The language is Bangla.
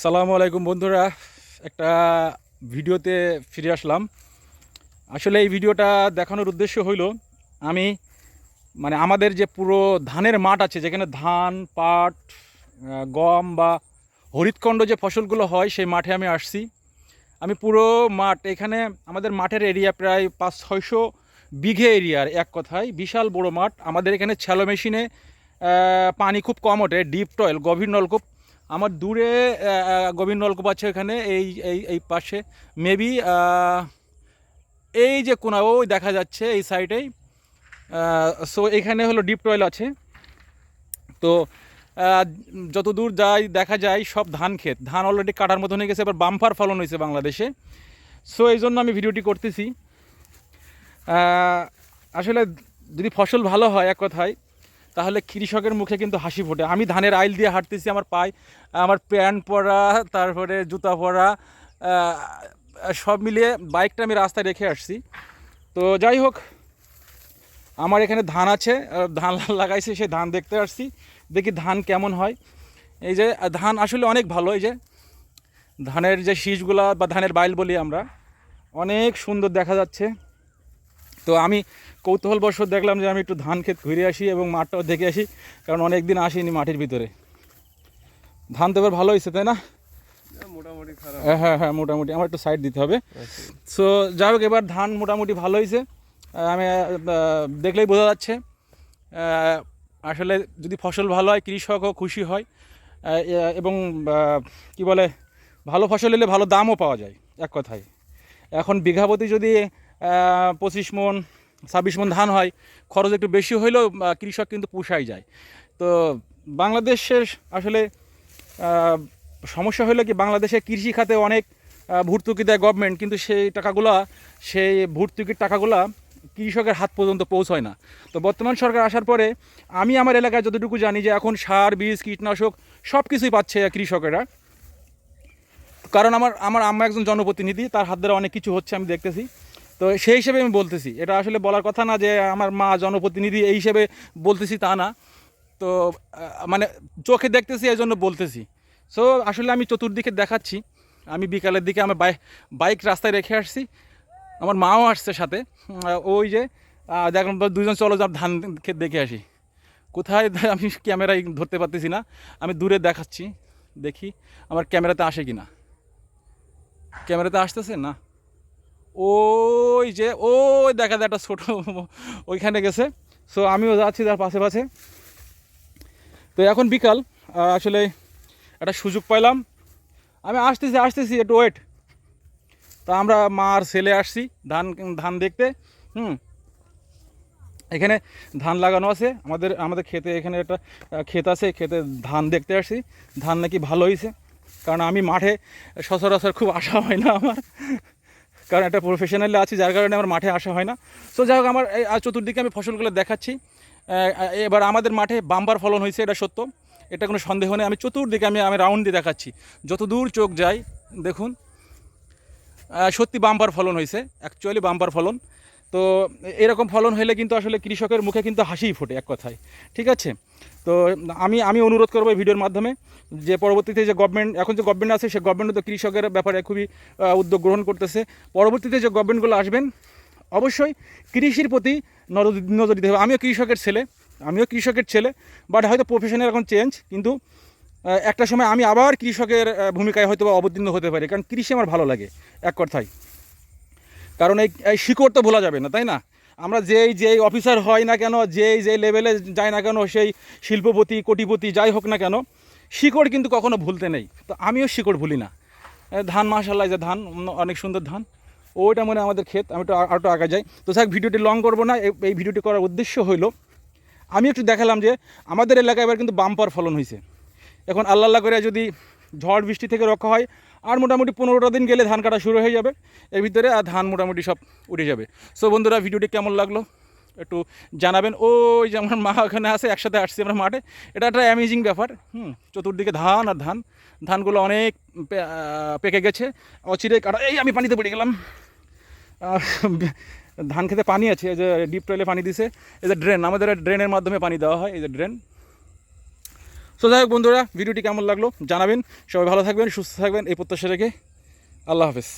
সালামু আলাইকুম বন্ধুরা। একটা ভিডিওতে ফিরে আসলাম। আসলে এই ভিডিওটা দেখানোর উদ্দেশ্য হইল, আমি মানে আমাদের যে পুরো ধানের মাঠ আছে, যেখানে ধান, পাট গম বা হরিৎকণ্ড যে ফসলগুলো হয়, সেই মাঠে আমি আসছি। আমি পুরো মাঠ, এখানে আমাদের মাঠের এরিয়া প্রায় পাঁচ ছয়শো বিঘে এরিয়ার এক কথায় বিশাল বড় মাঠ। আমাদের এখানে ছ্যালো মেশিনে পানি খুব কম ওঠে, ডিপ টয়েল, গভীর নলকূপ। আমার দূরে গোবিন্দ নলকূপ আছে এখানে এই এই এই পাশে। মেবি এই যে কোনা, ওই দেখা যাচ্ছে এই সাইডেই সো এখানে হলো ডিপ টয়েল আছে। তো যত দূর যাই, দেখা যায় সব ধান ক্ষেত। ধান অলরেডি কাটার মতন হয়ে গেছে, এবার বাম্পার ফলন হয়েছে বাংলাদেশে। সো এই জন্য আমি ভিডিওটি করতেছি। আসলে যদি ফসল ভালো হয়, এক কথায় তাহলে কৃষকের মুখে কিন্তু হাসি ফোটে। আমি ধানের আইল দিয়ে হাঁটতেছি, আমার পায়ে, আমার প্যান্ট পরা, তারপরে জুতা পরা সব মিলিয়ে বাইকটা আমি রাস্তায় রেখে আসছি। তো যাই হোক, আমার এখানে ধান আছে ধান লাগাইছি, সেই ধান দেখতে আসছি, দেখি ধান কেমন হয়। এই যে ধান আসলে অনেক ভালো, এই যে, ধানের যে শীষগুলা বা ধানের বাইল বলি আমরা, অনেক সুন্দর দেখা যাচ্ছে। তো আমি কৌতূহলবশত দেখলাম যে আমি একটু ধান ক্ষেত ঘুরে আসি এবং মাঠটাও দেখে আসি কারণ অনেক দিন আসিনি মাটির ভিতরে। ধান তো এবার ভালো হয়েছে তাই না? মোটামুটি হ্যাঁ হ্যাঁ হ্যাঁ মোটামুটি আমার একটু সাইড দিতে হবে। সো যাই হোক এবার ধান মোটামুটি ভালো হয়েছে। আমি দেখলেই বোঝা যাচ্ছে। আসলে যদি ফসল ভালো হয় কৃষকও খুশি হয়। এবং কি বলে ভালো ফসল এলে ভালো দামও পাওয়া যায় এক কথায়। এখন বিঘাপতি যদি পঁচিশ মন ছাব্বিশ মন ধান হয়, খরচ একটু বেশি হইলেও কৃষক কিন্তু পুষাই যায়। তো বাংলাদেশের আসলে সমস্যা হলো কি, বাংলাদেশে কৃষি খাতে অনেক ভর্তুকি দেয় গভর্নমেন্ট কিন্তু সেই টাকাগুলা, সেই ভর্তুকির টাকাগুলা কৃষকের হাত পর্যন্ত পৌঁছয় না। তো বর্তমান সরকার আসার পরে, আমি আমার এলাকায় যতটুকু জানি যে এখন সার, বীজ, কীটনাশক সব কিছুই পাচ্ছে কৃষকেরা। কারণ আমার আমার আম্মা একজন জনপ্রতিনিধি, তার হাত ধরে অনেক কিছু হচ্ছে আমি দেখতেছি। তো সেই হিসেবে আমি বলতেছি। এটা আসলে বলার কথা না যে আমার মা জনপ্রতিনিধি এই হিসেবে বলতেছি তা না। তো মানে চোখে দেখতেছি এই জন্য বলতেছি। সো আসলে আমি চতুর্দিকে দেখাচ্ছি। আমি বিকালের দিকে আমার বাইক বাইক রাস্তায় রেখে আসছি। আমার মাও আসছে সাথে। ওই যে দেখলাম দুজন চলো যাব ধান ক্ষেত দেখে আসি। কোথায় আমি ক্যামেরায় ধরতে পারতেছি না। আমি দূরে দেখাচ্ছি, দেখি আমার ক্যামেরাতে আসে কি না ক্যামেরাতে আসতেছে না? ওই যে, ওই দেখা যায় একটা ছোটো ওইখানে গেছে। সো আমিও যাচ্ছি তার পাশে পাশে। তো এখন বিকাল আসলে একটা সুযোগ পাইলাম। আমি আসতেছি আসতেছি, একটু ওয়েট তা আমরা মার ছেলে আসছি, ধান ধান দেখতে। হুম। এখানে ধান লাগানো আছে। আমাদের আমাদের খেতে এখানে একটা ক্ষেত আছে, খেতে ধান দেখতে আসছি। ধান নাকি ভালো হয়েছে কারণ আমি মাঠে সচরাচর খুব আশা হয় না আমার। কারণ একটা প্রফেশনালি আছি, যার কারণে আমার মাঠে আসা হয় না। সো যাই হোক, আমার চতুর্দিকে আমি ফসলগুলো দেখাচ্ছি। এবার আমাদের মাঠে বাম্বার ফলন হয়েছে, এটা সত্য। এটা কোনো সন্দেহ নেই, আমি চতুর্দিকে আমি আমি রাউন্ড দিয়ে দেখাচ্ছি। যত দূর চোখ যায়, দেখুন। সত্যি বাম্পার ফলন হয়েছে অ্যাকচুয়ালি বাম্পার ফলন। তো এরকম ফলন হলে কিন্তু আসলে কৃষকের মুখে কিন্তু হাসিই ফোটে এক কথায়। ঠিক আছে? তো আমি আমি অনুরোধ করব ভিডিওর মাধ্যমে যে পরবর্তীতে যে গভর্নমেন্ট এখন যে গভর্নমেন্ট আছে, সে গভর্নমেন্ট তো কৃষকের ব্যাপারে খুবই উদ্যোগ গ্রহণ করতেছে। পরবর্তীতে যে গভর্নমেন্টগুলো আসবেন, অবশ্যই কৃষির প্রতি নজর নজর দিতে হবে। আমিও কৃষকের ছেলে, আমিও কৃষকের ছেলে বাট হয়তো প্রফেশনের এখন চেঞ্জ কিন্তু একটা সময় আমি আবার কৃষকের ভূমিকায় হয়তো অবতীর্ণ হতে পারি, কারণ কৃষি আমার ভালো লাগে, এক কথায়। কারণ এই এই শিকড় তো ভোলা যাবে না, তাই না? আমরা যেই যেই অফিসার হয় না কেন, যেই যেই লেভেলে যাই না কেন, সেই শিল্পপতি, কোটিপতি যাই হোক না কেন, শিকড় কিন্তু কখনো ভুলতে নেই। তো আমিও শিকড় ভুলি না। ধান মাসাল্লাহ যে ধান অনেক সুন্দর ধান। ওইটা মনে আমাদের ক্ষেত, আমি একটু আর একটু আগে যাই। তো থাক ভিডিওটি লং করব না এই- এই ভিডিওটি করার উদ্দেশ্য হইল, আমি একটু দেখালাম যে আমাদের এলাকায় এবার কিন্তু বাম্পার ফলন হয়েছে এখন আল্লাহ আল্লাহ করে যদি ঝড়, বৃষ্টি থেকে রক্ষা হয় আর মোটামুটি পনেরোটা দিন গেলে ধান কাটা শুরু হয়ে যাবে। এর ভিতরে আর ধান মোটামুটি সব উঠে যাবে। সো বন্ধুরা, ভিডিওটি কেমন লাগল? একটু জানাবেন। ওই যে আমার মা ওখানে আসে একসাথে আসছি আমরা মাঠে। এটা একটা অ্যামেজিং ব্যাপার। হুম, চতুর্দিকে ধান আর ধান। ধানগুলো অনেক পেকে গেছে। অচিরে কাটা। এই আমি পানিতে পড়ে গেলাম। ধান খেতে পানি আছে। এই যে ডিপ টয়েলে পানি দিছে। এই যে ড্রেন আমাদের ড্রেনের মাধ্যমে পানি দেওয়া হয়। এই যে ড্রেন তো যাই হোক বন্ধুরা, ভিডিওটি কেমন লাগল জানাবেন। সবাই ভালো থাকবেন, সুস্থ থাকবেন, এই প্রত্যাশা রেখে আল্লাহ হাফেজ।